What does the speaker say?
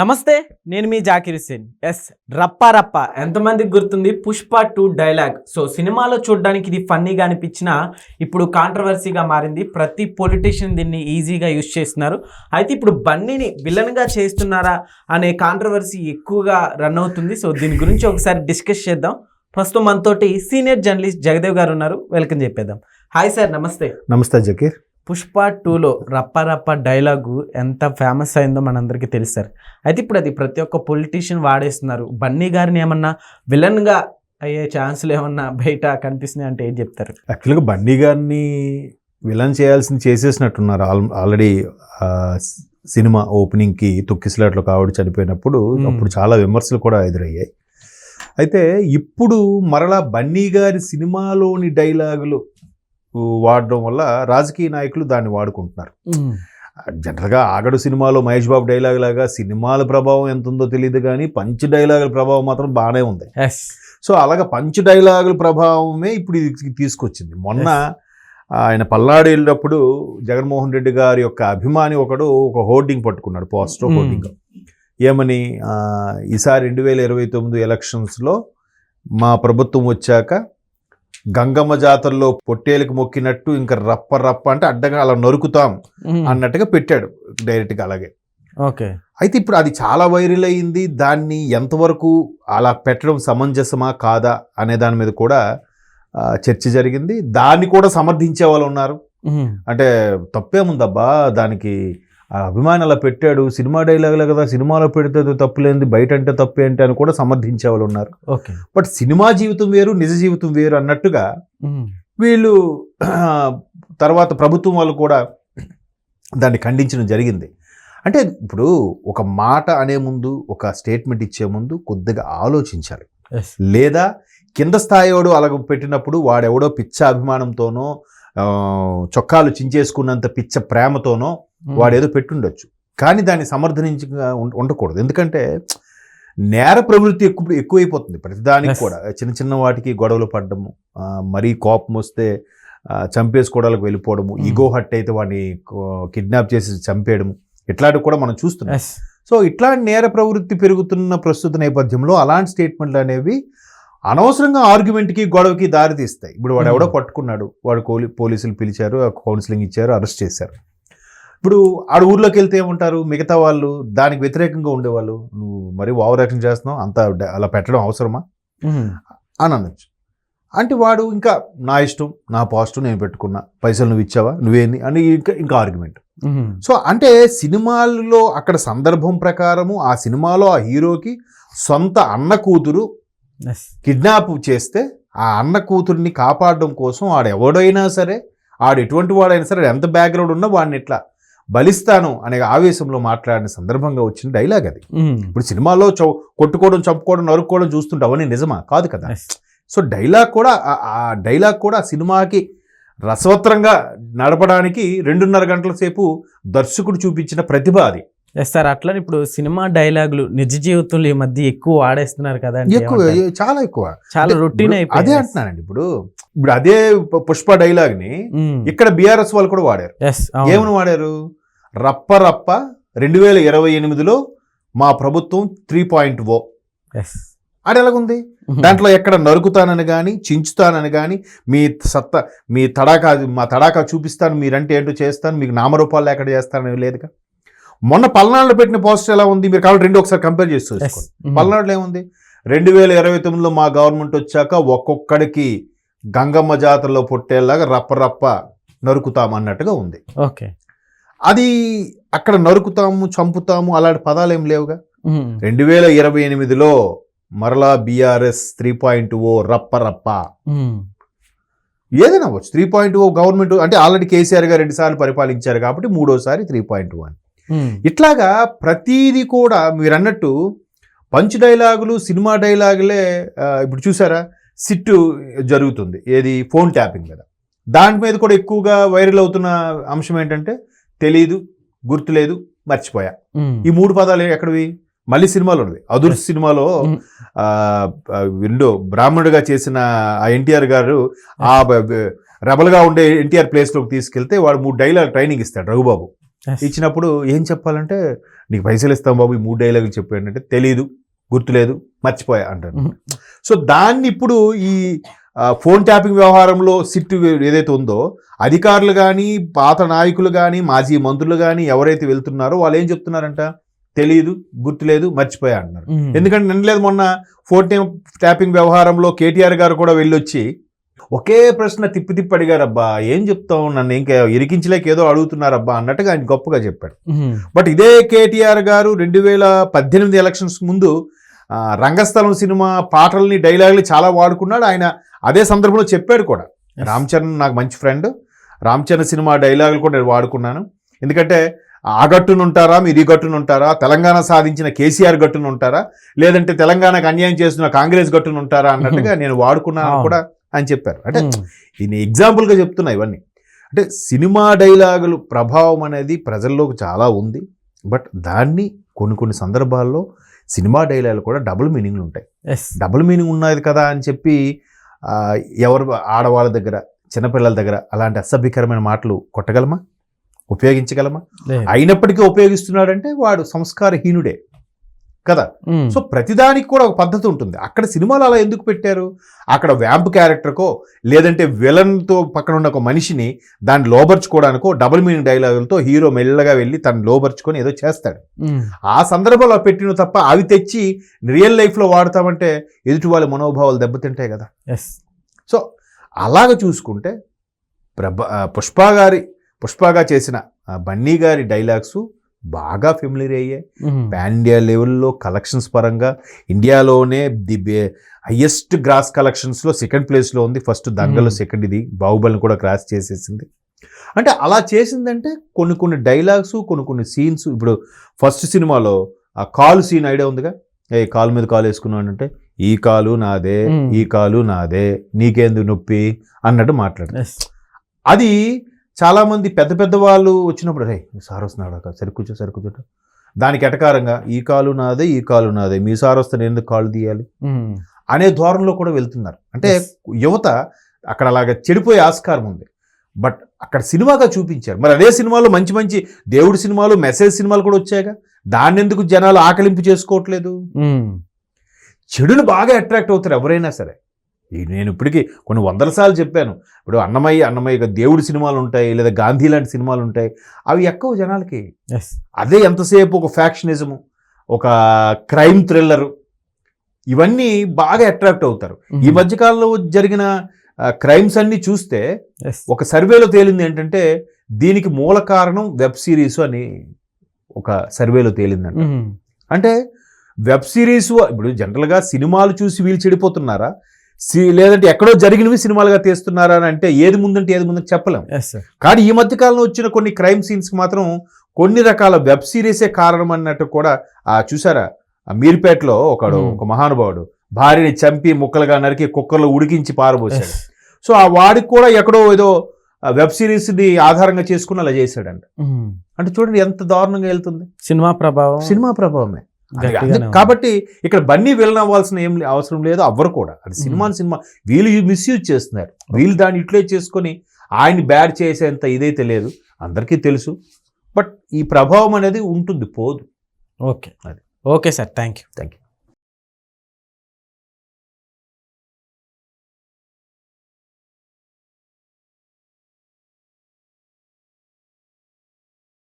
నమస్తే నేను మీ జాకిర్ హుసేన్ ఎస్ రప్ప రప్ప. ఎంతమందికి గుర్తుంది పుష్ప టూ డైలాగ్? సో సినిమాలో చూడడానికి ఇది ఫన్నీగా అనిపించినా ఇప్పుడు కాంట్రవర్సీగా మారింది. ప్రతి పొలిటీషియన్ దీన్ని ఈజీగా యూజ్ చేస్తున్నారు. అయితే ఇప్పుడు బన్నీని విలన్గా చేస్తున్నారా అనే కాంట్రవర్సీ ఎక్కువగా రన్ అవుతుంది. సో దీని గురించి ఒకసారి డిస్కస్ చేద్దాం. ప్రస్తుతం మనతోటి సీనియర్ జర్నలిస్ట్ జగదేవ్ గారు ఉన్నారు. వెల్కమ్ చెప్పేద్దాం. హాయ్ సార్ నమస్తే. నమస్తే జకీర్. పుష్ప టూలో రప్ప రప్ప డైలాగు ఎంత ఫేమస్ అయిందో మనందరికీ తెలుసు సార్. అయితే ఇప్పుడు అది ప్రతి ఒక్క పొలిటీషియన్ వాడేస్తున్నారు. బన్నీ గారిని ఏమన్నా విలన్గా అయ్యే ఛాన్సులు ఏమన్నా బయట కనిపిస్తున్నాయి అంటే ఏం చెప్తారు? యాక్చువల్గా బండి గారిని విలన్ చేయాల్సింది చేసేసినట్టున్నారు. ఆల్ ఆల్రెడీ సినిమా ఓపెనింగ్కి తొక్కిసలాట్లో కావడి చనిపోయినప్పుడు. అప్పుడు చాలా విమర్శలు కూడా ఎదురయ్యాయి. అయితే ఇప్పుడు మరలా బన్నీ గారి సినిమాలోని డైలాగులు వాడడం వల్ల రాజకీయ నాయకులు దాన్ని వాడుకుంటున్నారు. జనరల్గా ఆగడు సినిమాలో మహేష్ బాబు డైలాగ్ లాగా సినిమాల ప్రభావం ఎంత ఉందో తెలియదు కానీ పంచ్ డైలాగుల ప్రభావం మాత్రం బాగానే ఉంది. సో అలాగ పంచ్ డైలాగుల ప్రభావమే ఇప్పుడు ఇది తీసుకొచ్చింది. మొన్న ఆయన పల్నాడు వెళ్ళినప్పుడు జగన్మోహన్ రెడ్డి గారి యొక్క అభిమాని ఒకడు ఒక హోర్డింగ్ పట్టుకున్నాడు పోస్టర్. హోర్డింగ్. ఏమని ఈసారి రెండు వేల ఇరవై తొమ్మిది ఎలక్షన్స్లో మా ప్రభుత్వం వచ్చాక గంగమ్మ జాతరలో పొట్టేలకు మొక్కినట్టు ఇంకా రప్ప రప్ప అంటే అడ్డగా అలా నరుకుతాం అన్నట్టుగా పెట్టాడు డైరెక్ట్గా అలాగే. ఓకే. అయితే ఇప్పుడు అది చాలా వైరల్ అయింది. దాన్ని ఎంతవరకు అలా పెట్టడం సమంజసమా కాదా అనే దాని మీద కూడా చర్చ జరిగింది. దాన్ని కూడా సమర్థించే వాళ్ళు ఉన్నారు. అంటే తప్పేముందబ్బా దానికి ఆ అభిమాని అలా పెట్టాడు సినిమా డైలాగులే కదా సినిమాలో పెడితే తప్పులేంది బయట అంటే తప్పేంటి అని కూడా సమర్థించే వాళ్ళు ఉన్నారు. ఓకే. బట్ సినిమా జీవితం వేరు నిజ జీవితం వేరు అన్నట్టుగా వీళ్ళు తర్వాత ప్రభుత్వం వాళ్ళు కూడా దాన్ని ఖండించడం జరిగింది. అంటే ఇప్పుడు ఒక మాట అనే ముందు ఒక స్టేట్మెంట్ ఇచ్చే ముందు కొద్దిగా ఆలోచించాలి. లేదా కింద స్థాయివాడు అలాగ పెట్టినప్పుడు వాడెవడో పిచ్చ అభిమానంతోనో చొక్కాలు చించేసుకున్నంత పిచ్చ ప్రేమతోనో వాడేదో పెట్టుండొచ్చు. కానీ దాన్ని సమర్థనించి ఉండ- ఉండకూడదు. ఎందుకంటే నేర ప్రవృత్తి ఎక్కువ ఎక్కువైపోతుంది. ప్రతిదానికి. కూడా. చిన్న చిన్న వాటికి గొడవలు పడ్డము మరీ కోపం వస్తే చంపేసుకోవడానికి వెళ్ళిపోవడము Hmm. ఈగో హట్ అయితే వాడిని కిడ్నాప్ చేసి చంపేయడము ఇట్లాంటివి కూడా మనం చూస్తున్నాం. సో ఇట్లాంటి నేర ప్రవృత్తి పెరుగుతున్న ప్రస్తుత నేపథ్యంలో అలాంటి స్టేట్మెంట్లు అనేవి అనవసరంగా ఆర్గ్యుమెంట్కి గొడవకి దారి తీస్తాయి ఇప్పుడు వాడు Hmm. ఎవడో పట్టుకున్నాడు. వాడు పోలీసులు పిలిచారు కౌన్సిలింగ్ ఇచ్చారు అరెస్ట్ చేశారు. ఇప్పుడు ఆడ ఊర్లోకి వెళ్తే ఏమంటారు? మిగతా వాళ్ళు దానికి వ్యతిరేకంగా ఉండేవాళ్ళు. నువ్వు మరీ ఓవర్ యాక్షన్ చేస్తున్నావు. అంత అలా పెట్టడం అవసరమా? అని అనొచ్చు. అంటే వాడు ఇంకా నా ఇష్టం నా పాజిటివ్ నేను పెట్టుకున్నా. పైసలు నువ్వు ఇచ్చావా? నువ్వేంది? అని ఇంకా ఇంకా ఆర్గ్యుమెంట్ సో అంటే సినిమాల్లో అక్కడ సందర్భం ప్రకారము ఆ సినిమాలో ఆ హీరోకి సొంత అన్న కూతురు కిడ్నాప్ చేస్తే ఆ అన్న కూతుర్ని కాపాడడం కోసం ఆడు ఎవడైనా సరే ఆడు ఎటువంటి వాడైనా సరే ఎంత బ్యాక్గ్రౌండ్ ఉన్నా వాడిని ఇట్లా బలిస్తాను అనే ఆవేశంలో మాట్లాడిన సందర్భంగా వచ్చిన డైలాగ్ అది. ఇప్పుడు సినిమాలో చౌ కొట్టుకోవడం చంపుకోవడం నరుక్కోవడం చూస్తుంటే అవన్నీ నిజమా? కాదు కదా. సో డైలాగ్ కూడా ఆ- డైలాగ్ కూడా సినిమాకి రసవత్రంగా నడపడానికి రెండున్నర గంటల సేపు దర్శకుడు చూపించిన ప్రతిభ అది. ఎస్ సార్ అట్లా ఇప్పుడు సినిమా డైలాగులు నిజ జీవితంలో ఈ మధ్య ఎక్కువ వాడేస్తున్నారు కదా ఎక్కువ? చాలా ఎక్కువ. చాలా రొటీన్ అయిపోయింది అదే అంటున్నానండి ఇప్పుడు. ఇప్పుడు అదే పుష్ప డైలాగ్ని ఇక్కడ బీఆర్ఎస్ వాళ్ళు కూడా వాడారు. ఏమని వాడారు? రప్ప రప్ప రెండు వేల ఇరవై ఎనిమిదిలో మా ప్రభుత్వం త్రీ పాయింట్ ఓ. అది ఎలాగుంది? దాంట్లో ఎక్కడ నరుకుతానని కానీ చించుతానని కానీ మీ సత్తా మీ తడాకా మా తడాకా చూపిస్తాను మీరంటే ఏంటో చేస్తాను మీకు నామరూపాలు ఎక్కడ చేస్తానని లేదుగా? మొన్న పల్నాడులో పెట్టిన పోస్టర్ ఎలా ఉంది? మీరు కాబట్టి రెండు ఒకసారి కంపేర్ చేసి చూసుకోండి. పల్నాడులో ఏముంది? రెండు వేల ఇరవై తొమ్మిదిలో మా గవర్నమెంట్ వచ్చాక ఒక్కొక్కడికి గంగమ్మ జాతరలో పుట్టేలాగా రప్ప రప్ప నరుకుతాం అన్నట్టుగా ఉంది. ఓకే. అది అక్కడ నరుకుతాము చంపుతాము అలాంటి పదాలు ఏం లేవుగా? రెండు వేల ఇరవై ఎనిమిదిలో మరలా బీఆర్ఎస్ త్రీ పాయింట్ ఓ రప్ప రప్ప ఏదైనా అవ్వచ్చు. త్రీ పాయింట్ ఓ గవర్నమెంట్ అంటే ఆల్రెడీ కేసీఆర్ గారు రెండు సార్లు పరిపాలించారు కాబట్టి మూడోసారి త్రీ పాయింట్ వన్. ఇట్లాగా ప్రతీది కూడా మీరు అన్నట్టు పంచ్ డైలాగులు సినిమా డైలాగులే ఇప్పుడు చూసారా? సిట్టు జరుగుతుంది. ఏది? ఫోన్ ట్యాపింగ్ మీద. దాని మీద కూడా ఎక్కువగా వైరల్ అవుతున్న అంశం ఏంటంటే తెలీదు గుర్తులేదు మర్చిపోయా. ఈ మూడు పదాలు ఎక్కడవి? మళ్ళీ సినిమాలో ఉన్నవి. అదుర్ సినిమాలో విండో బ్రాహ్మణుడిగా చేసిన ఆ ఎన్టీఆర్ గారు ఆ రెబల్గా ఉండే ఎన్టీఆర్ ప్లేస్లోకి తీసుకెళ్తే వాడు మూడు డైలాగ్ ట్రైనింగ్ ఇస్తాడు రఘుబాబు. ఇచ్చినప్పుడు ఏం చెప్పాలంటే నీకు పైసలు ఇస్తాం బాబు ఈ మూడు డైలాగులు చెప్పాడు అంటే తెలీదు గుర్తులేదు మర్చిపోయా Mhm. సో దాన్ని ఇప్పుడు ఈ ఫోన్ ట్యాపింగ్ వ్యవహారంలో సిట్ ఏదైతే ఉందో అధికారులు కానీ పాత నాయకులు కానీ మాజీ మంత్రులు కానీ ఎవరైతే వెళ్తున్నారో వాళ్ళు ఏం చెప్తున్నారంట? తెలియదు గుర్తులేదు మర్చిపోయా అంటున్నారు. ఎందుకంటే నిన్నలేదు మొన్న ఫోన్ ట్యాప్- ట్యాపింగ్ వ్యవహారంలో కేటీఆర్ గారు కూడా వెళ్ళొచ్చి ఒకే ప్రశ్న తిప్పి తిప్పి అడిగారబ్బా ఏం చెప్తాం నన్ను ఇంకా ఇరికించలేక ఏదో అడుగుతున్నారబ్బా అన్నట్టుగా ఆయన గొప్పగా చెప్పాడు. బట్ ఇదే కేటీఆర్ గారు రెండు వేల పద్దెనిమిది ఎలక్షన్స్ ముందు రంగస్థలం సినిమా పాటల్ని డైలాగులు చాలా వాడుకున్నాడు. ఆయన అదే సందర్భంలో చెప్పాడు కూడా. రామ్ చరణ్ నాకు మంచి ఫ్రెండ్ రామ్ చరణ్ సినిమా డైలాగులు కూడా నేను వాడుకున్నాను ఎందుకంటే ఆ గట్టును ఉంటారా మీరు ఈ గట్టును ఉంటారా తెలంగాణ సాధించిన కేసీఆర్ గట్టును ఉంటారా లేదంటే తెలంగాణకు అన్యాయం చేస్తున్న కాంగ్రెస్ గట్టును ఉంటారా అన్నట్టుగా నేను వాడుకున్నాను. కూడా ఆయన చెప్పారు అంటే మ్మ్. దీన్ని ఎగ్జాంపుల్గా చెప్తున్నా ఇవన్నీ అంటే సినిమా డైలాగులు ప్రభావం అనేది ప్రజల్లోకి చాలా ఉంది బట్ దాన్ని కొన్ని కొన్ని సందర్భాల్లో సినిమా డైలాగులు కూడా డబుల్ మీనింగ్లు ఉంటాయి. డబుల్ మీనింగ్ ఉన్నది కదా అని చెప్పి ఎవరు ఆడవాళ్ళ దగ్గర చిన్నపిల్లల దగ్గర అలాంటి అసభ్యకరమైన మాటలు కొట్టగలమా? ఉపయోగించగలమా. అయినప్పటికీ ఉపయోగిస్తున్నాడంటే వాడు సంస్కారహీనుడే. కదా. సో ప్రతిదానికి కూడా ఒక పద్ధతి ఉంటుంది అక్కడ సినిమాలు అలా ఎందుకు పెట్టారు అక్కడ వ్యాంప్ క్యారెక్టర్కో లేదంటే విలన్తో పక్కన ఉన్న ఒక మనిషిని దాన్ని లోబర్చుకోవడానికో డబుల్ మీనింగ్ డైలాగులతో హీరో మెల్లగా వెళ్ళి తను లోబర్చుకొని ఏదో చేస్తాడు. ఆ సందర్భంలో పెట్టిన తప్ప అవి తెచ్చి రియల్ లైఫ్లో వాడతామంటే ఎదుటి వాళ్ళ మనోభావాలు దెబ్బతింటాయి కదా. సో అలాగ చూసుకుంటే ప్రభ పుష్ప గారి పుష్పగా చేసిన బన్నీ గారి డైలాగ్స్ బాగా ఫెమిలియర్ అయ్యాయి. పాన్ ఇండియా లెవెల్లో కలెక్షన్స్ పరంగా ఇండియాలోనే ది హయ్యెస్ట్ గ్రాస్ కలెక్షన్స్లో సెకండ్ ప్లేస్లో ఉంది ఫస్ట్ దంగలో. సెకండ్ ఇది బాహుబలిని కూడా క్రాస్ చేసేసింది అంటే అలా చేసిందంటే కొన్ని కొన్ని డైలాగ్స్ కొన్ని కొన్ని సీన్స్ ఇప్పుడు ఫస్ట్ సినిమాలో ఆ కాలు సీన్ ఐడియా ఉందిగా ఏ కాలు మీద కాలు వేసుకున్నాను అంటే ఈ కాలు నాదే. ఈ కాలు నాదే నీకేందు నొప్పి అన్నట్టు మాట్లాడు. అది చాలామంది పెద్ద పెద్ద వాళ్ళు వచ్చినప్పుడు రే సార్ వస్తున్నాడు సరి కూర్చో సరి కూర్చోట దానికి ఎటకారంగా ఈ కాలు నాదే ఈ కాలు నాదే మీ సార్ వస్తే నేను ఎందుకు కాలు తీయాలి. అనే ధోరణిలో కూడా వెళ్తున్నారు. అంటే. యువత అక్కడ అలాగ చెడిపోయే ఆస్కారం ఉంది. బట్ అక్కడ సినిమాగా చూపించారు. మరి అదే సినిమాలో మంచి మంచి దేవుడి సినిమాలు మెసేజ్ సినిమాలు కూడా వచ్చాయిగా. దాన్ని ఎందుకు జనాలు ఆకలింపు చేసుకోవట్లేదు. చెడును బాగా అట్రాక్ట్ అవుతారు ఎవరైనా సరే. నేను ఇప్పటికీ కొన్ని వందల సార్లు చెప్పాను ఇప్పుడు అన్నమయ్య అన్నమయ్య దేవుడి సినిమాలు ఉంటాయి లేదా గాంధీ లాంటి సినిమాలు ఉంటాయి అవి ఎక్కువ జనాలకి. అదే ఎంతసేపు ఒక ఫ్యాక్షనిజము ఒక క్రైమ్ థ్రిల్లరు ఇవన్నీ బాగా అట్రాక్ట్ అవుతారు ఈ. మధ్యకాలంలో జరిగిన క్రైమ్స్ అన్ని చూస్తే. ఒక సర్వేలో తేలింది ఏంటంటే దీనికి మూల కారణం వెబ్ సిరీస్ అని ఒక సర్వేలో తేలిందంట. అంటే వెబ్ సిరీస్ ఇప్పుడు జనరల్గా సినిమాలు చూసి వీళ్ళు చెడిపోతున్నారా లేదంటే ఎక్కడో జరిగినవి సినిమాలుగా తీస్తున్నారా అని అంటే ఏది ముందంటే ఏది ముందంటే చెప్పలేం. కానీ ఈ మధ్య కాలంలో వచ్చిన కొన్ని క్రైమ్ సీన్స్కి మాత్రం కొన్ని రకాల వెబ్ సిరీసే కారణం అన్నట్టు కూడా ఆ చూసారా ఆ మీర్పేటలో ఒకడు Hmm. ఒక మహానుభావుడు భార్యని చంపి ముక్కలుగా నరికి కుక్కర్లో ఉడికించి పారబోసాడు. సో ఆ వాడికి కూడా ఎక్కడో ఏదో వెబ్ సిరీస్ని ఆధారంగా చేసుకుని అలా చేశాడంట మ్మ్. అంటే చూడండి ఎంత దారుణంగా వెళ్తుంది సినిమా ప్రభావం సినిమా ప్రభావమే కాబట్టి ఇక్కడ బన్నీ విలన్ అవ్వాల్సిన ఏం అవసరం లేదు అవ్వరు కూడా. అది సినిమాని సినిమా వీళ్ళు మిస్యూజ్ చేస్తున్నారు. వీళ్ళు దాన్ని యూటిలైజ్ చేసుకొని ఆయన్ని బ్యాడ్ చేసేంత ఇదైతే లేదు. అందరికీ తెలుసు. బట్ ఈ ప్రభావం అనేది ఉంటుంది పోదు. ఓకే. అది. Okay sir thank you thank you